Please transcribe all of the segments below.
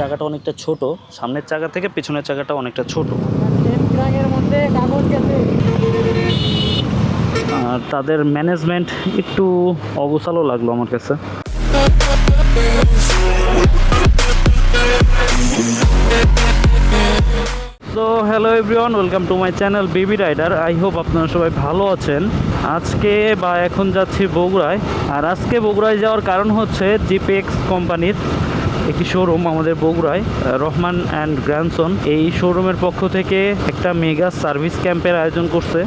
চাকাটা অনেকটা ছোট, সামনের চাকা থেকে পিছনের চাকাটা অনেকটা ছোট। তাদের ম্যানেজমেন্ট একটু অগোছালো লাগল আমার কাছে। So hello everyone welcome to my channel baby rider I hope আপনারা সবাই ভালো আছেন। আজকে বা এখন যাচ্ছি বগুড়ায়। আর আজকে বগুড়ায় যাওয়ার কারণ হচ্ছে জিপিএক্স কোম্পানির একটি শোরুম আমাদের বগুড়ায় রহমান অ্যান্ড গ্র্যান্ডসন এই শোরুমের পক্ষ থেকে একটা মেগা সার্ভিস ক্যাম্পের আয়োজন করছে।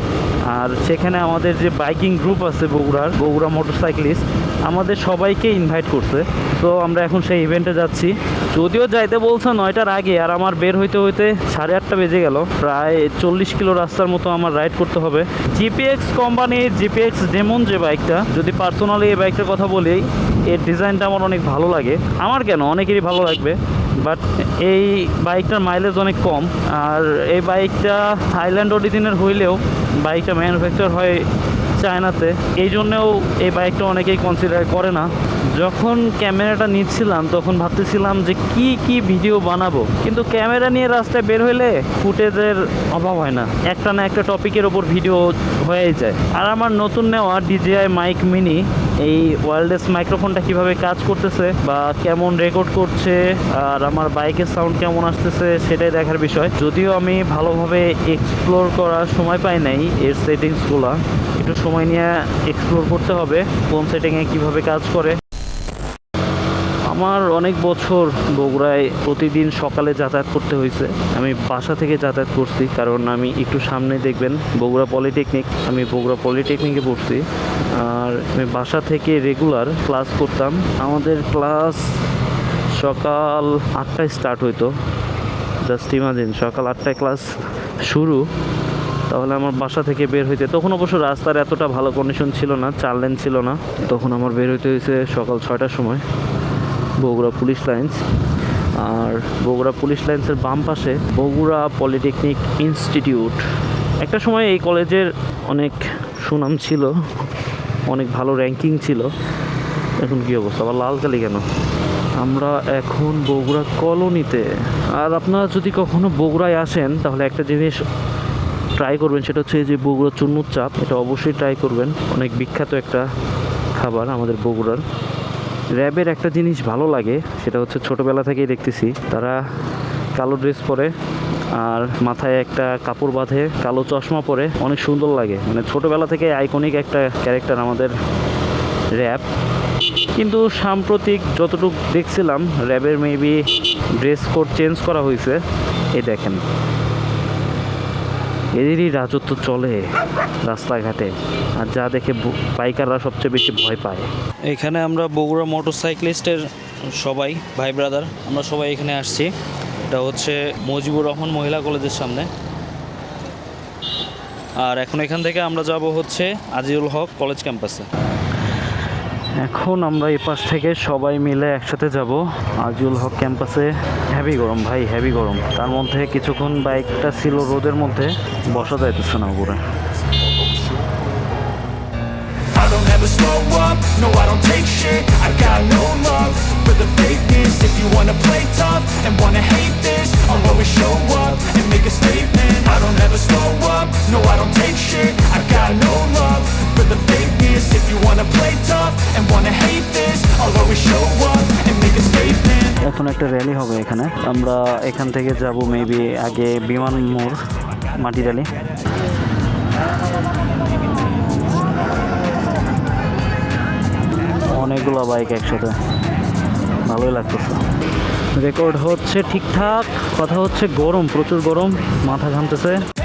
আর সেখানে আমাদের যে বাইকিং গ্রুপ আছে বগুড়ার, বগুড়া মোটরসাইক্লিস্ট আমাদের সবাইকে ইনভাইট করছে। তো আমরা এখন সেই ইভেন্টে যাচ্ছি। যদিও যাইতে বলছে নয়টার আগে, আর আমার বের হইতে হইতে সাড়ে আটটা বেজে গেল। প্রায় চল্লিশ কিলো রাস্তার মতো আমার রাইড করতে হবে। জিপিএক্স কোম্পানির জিপিএক্স ডেমন যে বাইকটা যদি পার্সোনালি এই বাইকটার কথা বলি, এর ডিজাইনটা আমার অনেক ভালো লাগে। আমার কেন? অনেকেরই ভালো লাগবে। বাট এই বাইকটার মাইলেজ অনেক কম। আর এই বাইকটা থাইল্যান্ড অরিজিনের হইলেও বাইকটা ম্যানুফ্যাকচার হয় চায়নাতে, এই জন্যেও এই বাইকটা অনেকেই কনসিডার করে না। যখন ক্যামেরাটা নিচ্ছিলাম, তখন ভাবতেছিলাম যে কি কি ভিডিও বানাবো? কিন্তু ক্যামেরা নিয়ে রাস্তায় বের হইলে ফুটেজের অভাব হয় না। একটা না একটা টপিকের ওপর ভিডিও হয়েই যায়। আর আমার নতুন নেওয়া ডিজিআই মাইক মিনি এই ওয়ারলেস মাইক্রোফোনটা কীভাবে কাজ করতেছে বা কেমন রেকর্ড করছে, আর আমার বাইকের সাউন্ড কেমন আসতেছে সেটাই দেখার বিষয়। যদিও আমি ভালোভাবে এক্সপ্লোর করার সময় পাই নাই এর সেটিংসগুলো একটু সময় নিয়ে এক্সপ্লোর করতে হবে, কোন সেটিংয়ে কীভাবে কাজ করে। আমার অনেক বছর বগুড়ায় প্রতিদিন সকালে যাতায়াত করতে হয়েছে। আমি বাসা থেকে যাতায়াত করছি, কারণ আমি একটু সামনে দেখবেন, বগুড়া পলিটেকনিক। আমি বগুড়া পলিটেকনিকে পড়ছি, আর আমি বাসা থেকে রেগুলার ক্লাস করতাম। আমাদের ক্লাস সকাল আটটায় স্টার্ট হইতো। জাস্ট ইমাজিন সকাল আটটায় ক্লাস শুরু, তাহলে আমার বাসা থেকে বের হইতে তখন অবশ্য রাস্তার এতটা ভালো কন্ডিশন ছিল না, চার লেন ছিল না। তখন আমার বের হইতে হয়েছে সকাল ছয়টার সময়। Bogura police lines. আর বগুড়া পুলিশ লাইন্সের বাম পাশে বগুড়া পলিটেকনিক ইনস্টিটিউট। একটা সময় এই কলেজের অনেক সুনাম ছিল, অনেক ভালো র্যাঙ্কিং ছিল। এখন কী অবস্থা? আবার লাল কালি কেন? আমরা এখন বগুড়া কলোনিতে। আর আপনারা যদি কখনো বগুড়ায় আসেন, তাহলে একটা জিনিস ট্রাই করবেন, সেটা হচ্ছে যে বগুড়া চুন্নুর চাপ, এটা অবশ্যই ট্রাই করবেন। অনেক বিখ্যাত একটা খাবার আমাদের বগুড়ার। র্যাবের একটা জিনিস ভালো লাগে, সেটা হচ্ছে ছোটোবেলা থেকেই দেখতেছি। তারা কালো ড্রেস পরে আর মাথায় একটা কাপড় বাঁধে, কালো চশমা পরে। অনেক সুন্দর লাগে। মানে ছোটোবেলা থেকে আইকনিক একটা ক্যারেক্টার আমাদের র্যাব। কিন্তু সাম্প্রতিক যতটুকু দেখছিলাম, র্যাবের মেবি ড্রেস কোড চেঞ্জ করা হয়েছে, এই দেখেন। এদেরই রাজত্ব চলে রাস্তাঘাটে। আর যা দেখে বাইকাররা সবচেয়ে বেশি ভয় পায়। এখানে আমরা বগুড়া মোটরসাইক্লিস্টের সবাই, ভাই ব্রাদার, আমরা সবাই এখানে আসছি। এটা হচ্ছে মজিবুর রহমান মহিলা কলেজের সামনে। আর এখন এখান থেকে আমরা যাব হচ্ছে আজিউল হক কলেজ ক্যাম্পাসে। এখন আমরা এপাশ পাশ থেকে সবাই মিলে একসাথে যাব আজিউল হক ক্যাম্পাসে। হ্যাভি গরম ভাই হ্যাভি গরম। তার মধ্যে কিছুক্ষণ বাইকটা ছিল রোদের মধ্যে, বসা যাইতেছে না উপরে। একটা র্যালি হবে এখানে। আমরা এখান থেকে যাব মেবি আগে বিমান মোড়, মাটি র্যালি অনেকগুলো বাইক একসাথে। ভালোই লাগতেছে। রেকর্ড হচ্ছে ঠিকঠাক, কথা হচ্ছে গরম, প্রচুর গরম, মাথা ঘামতেছে।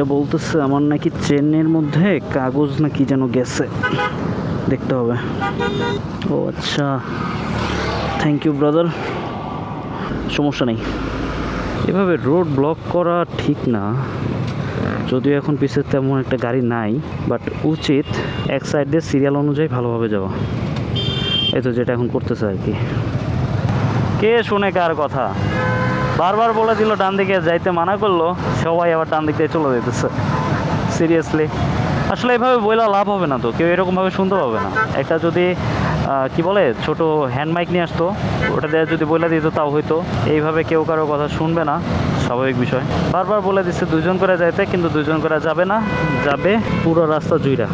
ভাইটা বলতেছে আমার নাকি চেনের মধ্যে কাগজ না কি যেন গেছে। দেখতে হবে। ও আচ্ছা। থ্যাংক ইউ ব্রাদার সমস্যা নেই। এভাবে রোড ব্লক করা ঠিক না। যদিও এখন পিছের তেমন একটা গাড়ি নাই বাট উচিত এক সাইড দিয়ে সিরিয়াল অনুযায়ী ভালোভাবে যাওয়া। এই তো যেটা এখন করতেছে আর কি। কে শুনে কার কথা? বারবার বলে দিল, ডান দিকে যাইতে মানা করল, সবাই আবার ডান দিক দিয়ে চলে যেতেছে সিরিয়াসলি আসলে এভাবে বইলা লাভ হবে না তো, কেউ এরকমভাবে শুনতে পাবে না। একটা যদি কি বলে, ছোট হ্যান্ড মাইক নিয়ে আসতো, ওটা দিয়ে যদি বইলা দিত তাও হয়তো এইভাবে কেউ কারও কথা শুনবে না, স্বাভাবিক বিষয়। বারবার বলে দিচ্ছে, দুজন করে যাইতে, কিন্তু দুজন করে যাবে না, যাবে পুরো রাস্তা জুইরা।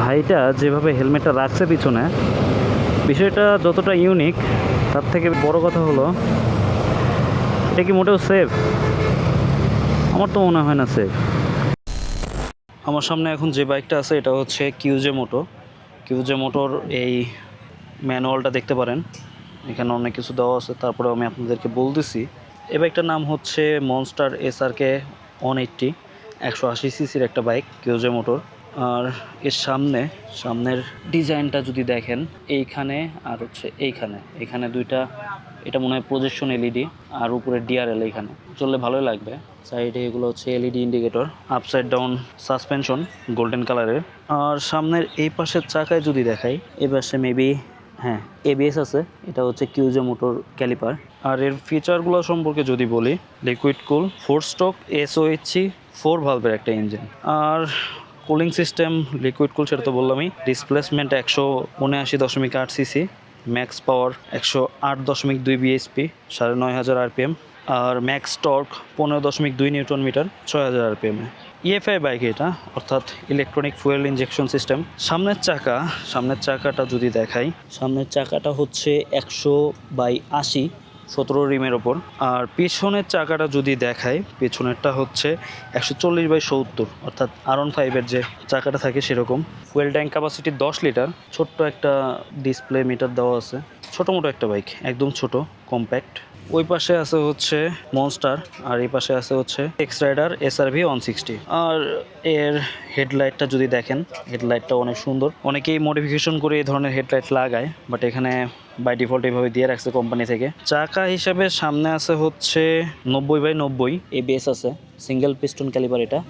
ভাইটা যেভাবে হেলমেটটা রাখছে পিছনে, বিষয়টা যতটা ইউনিক তার থেকে বড় কথা হলো এটা কি মোটেও সেফ আমার তো মনে হয় না সেফ আমার সামনে এখন যে বাইকটা আছে, এটা হচ্ছে কিউজে মোটো কিউজে মোটর এই ম্যানুয়ালটা দেখতে পারেন। এখানে অনেক কিছু দেওয়া আছে তারপরে আমি আপনাদেরকে বলতেছি। এই বাইকটার নাম হচ্ছে মনস্টার এসআরকে ওয়ান এইট্টি একশো আশি সিসির একটা বাইক কিউজে মোটর আর এর সামনে, সামনের ডিজাইনটা যদি দেখেন, এইখানে আর হচ্ছে এইখানে। এখানে দুইটা এটা মনে হয় প্রজেকশন এলইডি আর উপরে ডিআরএল এখানে। চললে ভালোই লাগবে। সাইডে এগুলো হচ্ছে LED indicator upside down suspension golden কালারের আর সামনের এই পাশের চাকায় যদি দেখাই এই পাশে মেবি হ্যাঁ এবিএস আছে। এটা হচ্ছে কিউজে মোটর ক্যালিপার আর এর ফিচারগুলো সম্পর্কে যদি বলি liquid cool four stroke SOHC four ভালভের একটা ইঞ্জিন আর কুলিং সিস্টেম লিকুইড কুল সেটা তো বললামই ডিসপ্লেসমেন্ট একশো উনআশি দশমিক আট সিসি ম্যাক্স পাওয়ার একশো আট দশমিক দুই বিএসপি সাড়ে নয় হাজার আরপিএম আর ম্যাক্স টর্ক পনেরো দশমিক দুই নিউটন মিটার, ছয় হাজার আরপিএমে ইএফআই বাইক এটা, অর্থাৎ ইলেকট্রনিক ফুয়েল ইঞ্জেকশন সিস্টেম সামনের চাকা, সামনের চাকাটা যদি দেখাই, সামনের চাকাটা হচ্ছে একশো বাই আশি। সতেরো রিমের ওপর। আর পিছনের চাকাটা যদি দেখায় পেছনেরটা হচ্ছে একশো চল্লিশ বাই সত্তর, অর্থাৎ আর ওয়ান ফাইভের যে চাকাটা থাকে সেরকম। ফুয়েল ট্যাঙ্ক ক্যাপাসিটি দশ লিটার ছোট্ট একটা ডিসপ্লে মিটার দেওয়া আছে। ছোটো মোটো একটা বাইক একদম ছোট কম্প্যাক্ট ওই পাশে আছে হচ্ছে মনস্টার আর এই পাশে আছে হচ্ছে X rider SRV one sixty আর এর হেডলাইটটা যদি দেখেন হেডলাইটটা অনেক সুন্দর। অনেকেই মডিফিকেশন করে এই ধরনের হেডলাইট লাগায় বাট এখানে বাই ডিফল্ট এইভাবে দিয়ে রাখছে কোম্পানি থেকে। চাকা হিসাবে সামনে আছে হচ্ছে নব্বই বাই নব্বই বেস আছে সিঙ্গেল পিস্টন ক্যালিবার এটা।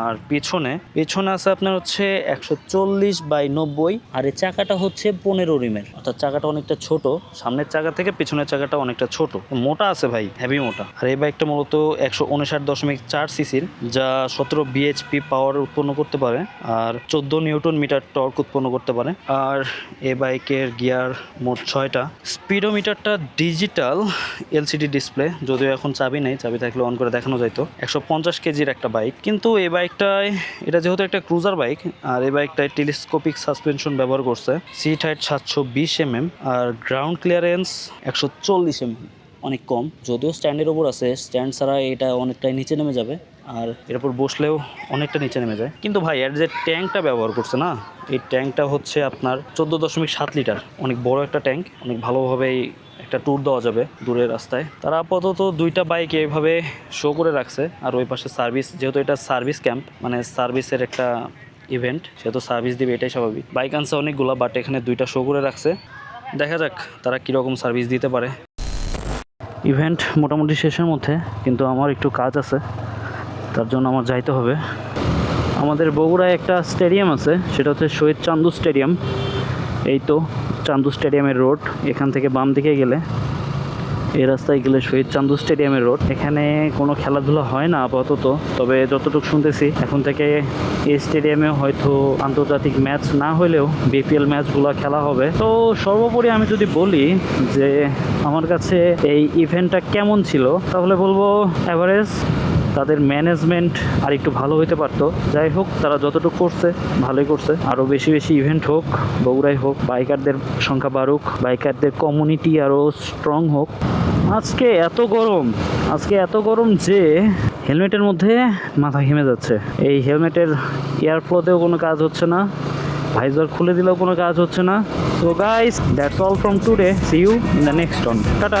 আর পিছনে পিছনে আছে আপনার হচ্ছে একশো চল্লিশ বাই নব্বই, আর এই চাকাটা হচ্ছে পনেরো রিমের। অর্থাৎ চাকাটা অনেকটা ছোট, সামনের চাকা থেকে পিছনের চাকাটা অনেকটা ছোট। মোটা আছে ভাই হেভি মোটা। আর এই বাইকটা মূলত একশো উনষাট দশমিক চার সিসির যা সতেরো বিএইচপি পাওয়ার উৎপন্ন করতে পারে, আর চোদ্দ নিউটন মিটার টর্ক উৎপন্ন করতে পারে। আর এ বাইকের গিয়ার মোট ছয়টা। স্পিডোমিটারটা ডিজিটাল এলসিডি ডিসপ্লে যদিও এখন চাবি নেই, চাবি থাকলে অন করে দেখানো যাইতো। একশো পঞ্চাশ কেজির একটা বাইক কিন্তু এ এই বাইকটায়, এটা যেহেতু একটা ক্রুজার বাইক, আর এই বাইকটায় টেলিস্কোপিক সাসপেনশন ব্যবহার করছে। সিট হাইট সাতশো বিশ এমএম আর গ্রাউন্ড ক্লিয়ারেন্স একশো চল্লিশ এমএম অনেক কম। যদিও স্ট্যান্ডের ওপর আছে স্ট্যান্ড ছাড়া এটা অনেকটাই নিচে নেমে যাবে, আর এর উপর বসলেও অনেকটা নিচে নেমে যায়। কিন্তু ভাই, এর যে ট্যাঙ্কটা ব্যবহার করছে না, এই ট্যাঙ্কটা হচ্ছে আপনার চোদ্দ দশমিক সাত লিটার। অনেক বড় একটা ট্যাঙ্ক, অনেক ভালোভাবেই একটা ট্যুর দেওয়া যাবে দূরের রাস্তায়। তারা আপাতত দুইটা বাইক এইভাবে শো করে রাখছে, আর ওই পাশে সার্ভিস যেহেতু এটা সার্ভিস ক্যাম্প মানে সার্ভিসের একটা ইভেন্ট সেহেতু সার্ভিস দিবে, এটাই স্বাভাবিক। বাইক আনছে অনেকগুলো বাট এখানে দুইটা শো করে রাখছে। দেখা যাক তারা কীরকম সার্ভিস দিতে পারে। ইভেন্ট মোটামুটি শেষের মধ্যে, কিন্তু আমার একটু কাজ আছে, তার জন্য আমার যাইতে হবে। আমাদের বগুড়ায় একটা স্টেডিয়াম আছে, সেটা হচ্ছে শহীদ চান্দু স্টেডিয়াম এই তো চান্দু স্টেডিয়ামের রোড, এখান থেকে বাম দিকে গেলে এই রাস্তায় গেলে শহীদ চান্দু স্টেডিয়ামের রোড। এখানে কোনো খেলাধুলা হয় না আপাতত, তবে যতটুকু শুনতেছি, এখন থেকে এই স্টেডিয়ামে হয়তো আন্তর্জাতিক ম্যাচ না হলেও বিপিএল ম্যাচগুলো খেলা হবে। তো সর্বোপরি আমি যদি বলি যে আমার কাছে এই ইভেন্টটা কেমন ছিল, তাহলে বলব অ্যাভারেজ তাদের ম্যানেজমেন্ট আর একটু ভালো হইতে পারতো। যাই হোক, তারা যতটুকু করছে, ভালোই করছে। আরও বেশি বেশি ইভেন্ট হোক বগুড়াই হোক বাইকারদের সংখ্যা বাড়ুক বাইকারদের কমিউনিটি আরও স্ট্রং হোক। আজকে এত গরম, আজকে এত গরম যে হেলমেটের মধ্যে মাথা ঘেমে যাচ্ছে। এই হেলমেটের এয়ার ফ্লোতেও কোনো কাজ হচ্ছে না ভাইজার খুলে দিলেও কোনো কাজ হচ্ছে না। So guys that's all from today see you in the next one tata